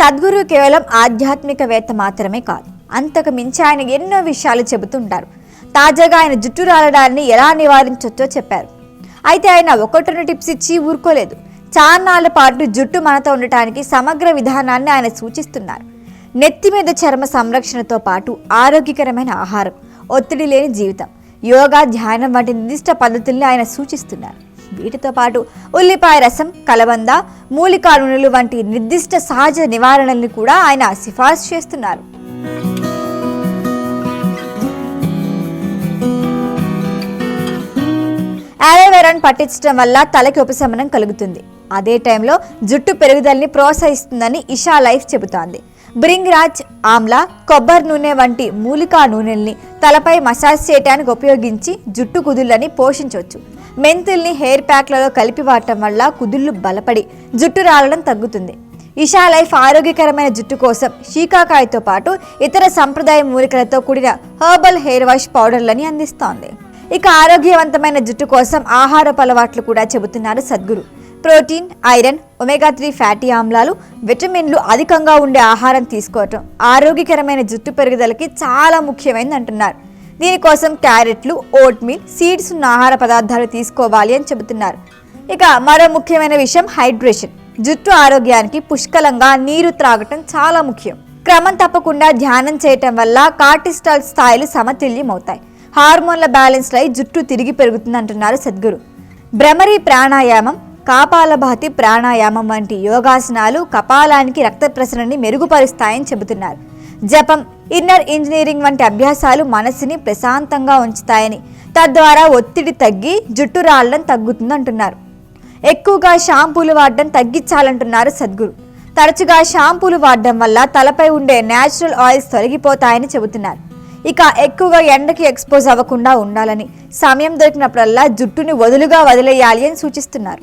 సద్గురు కేవలం ఆధ్యాత్మికవేత్త మాత్రమే కాదు అంతకు మించి ఆయన ఎన్నో విషయాలు చెబుతుంటారు. తాజాగా ఆయన జుట్టు రాలడాన్ని ఎలా నివారించవచ్చో చెప్పారు. అయితే ఆయన ఒకటి రెండు టిప్స్ ఇచ్చి ఊరుకోలేదు. చాన్నాళ్ళ పాటు జుట్టు మనతో ఉండటానికి సమగ్ర విధానాన్ని ఆయన సూచిస్తున్నారు. నెత్తి మీద చర్మ సంరక్షణతో పాటు ఆరోగ్యకరమైన ఆహారం ఒత్తిడి లేని జీవితం యోగా ధ్యానం వంటి నిర్దిష్ట పద్ధతుల్ని ఆయన సూచిస్తున్నారు. వీటితో పాటు ఉల్లిపాయ రసం కలబంద మూలికా నూనెలు వంటి నిర్దిష్ట సహజ నివారణల్ని కూడా ఆయన సిఫార్సు చేస్తున్నారు. ఆలోవేరాను పట్టించడం వల్ల తలకి ఉపశమనం కలుగుతుంది. అదే టైంలో జుట్టు పెరుగుదలని ప్రోత్సహిస్తుందని ఇషా లైఫ్ చెబుతోంది. బ్రింగ్ రాజ్ ఆమ్లా కొబ్బరి నూనె వంటి మూలికా నూనెల్ని తలపై మసాజ్ చేయడానికి ఉపయోగించి జుట్టు కుదుళ్ళని పోషించవచ్చు. మెంతుల్ని హెయిర్ ప్యాక్లలో కలిపి వాడటం వల్ల కుదుళ్ళు బలపడి జుట్టు రాలడం తగ్గుతుంది. ఇషా లైఫ్ ఆరోగ్యకరమైన జుట్టు కోసం షీకాకాయతో పాటు ఇతర సంప్రదాయ మూలికలతో కూడిన హర్బల్ హెయిర్ వాష్ పౌడర్లని అందిస్తోంది. ఇక ఆరోగ్యవంతమైన జుట్టు కోసం ఆహారపు అలవాట్లు కూడా చెబుతున్నారు Sadhguru. Protein iron omega three fatty ఆమ్లాలు విటమిన్లు అధికంగా ఉండే ఆహారం తీసుకోవటం ఆరోగ్యకరమైన జుట్టు పెరుగుదలకి చాలా ముఖ్యమైనది అంటున్నారు దీనికోసం క్యారెట్లు ఓట్ మీల్ సీడ్స్ ఉన్న ఆహార పదార్థాలు తీసుకోవాలి అని చెబుతున్నారు. ఇక మరో ముఖ్యమైన విషయం హైడ్రేషన్. జుట్టు ఆరోగ్యానికి పుష్కలంగా నీరు త్రాగటం చాలా ముఖ్యం. క్రమం తప్పకుండా ధ్యానం చేయటం వల్ల కార్టిస్టాల్ స్థాయిలు సమతుల్యమవుతాయి. హార్మోన్ల బ్యాలెన్స్ అయి జుట్టు తిరిగి పెరుగుతుంది అంటున్నారు సద్గురు. భ్రమరి ప్రాణాయామం కాపాలభాతి ప్రాణాయామం వంటి యోగాసనాలు కపాలానికి రక్త ప్రసరణని మెరుగుపరుస్తాయని చెబుతున్నారు. జపం ఇన్నర్ ఇంజనీరింగ్ వంటి అభ్యాసాలు మనసుని ప్రశాంతంగా ఉంచుతాయని. తద్వారా ఒత్తిడి తగ్గి జుట్టు రాలడం తగ్గుతుందంటున్నారు. ఎక్కువగా షాంపూలు వాడడం తగ్గించాలంటున్నారు సద్గురు. తరచుగా షాంపూలు వాడడం వల్ల తలపై ఉండే న్యాచురల్ ఆయిల్స్ తొలగిపోతాయని చెబుతున్నారు. ఇక ఎక్కువగా ఎండకి ఎక్స్పోజ్ అవ్వకుండా ఉండాలని సమయం దొరికినప్పుడల్లా జుట్టుని వదులుగా వదిలేయాలి అని సూచిస్తున్నారు.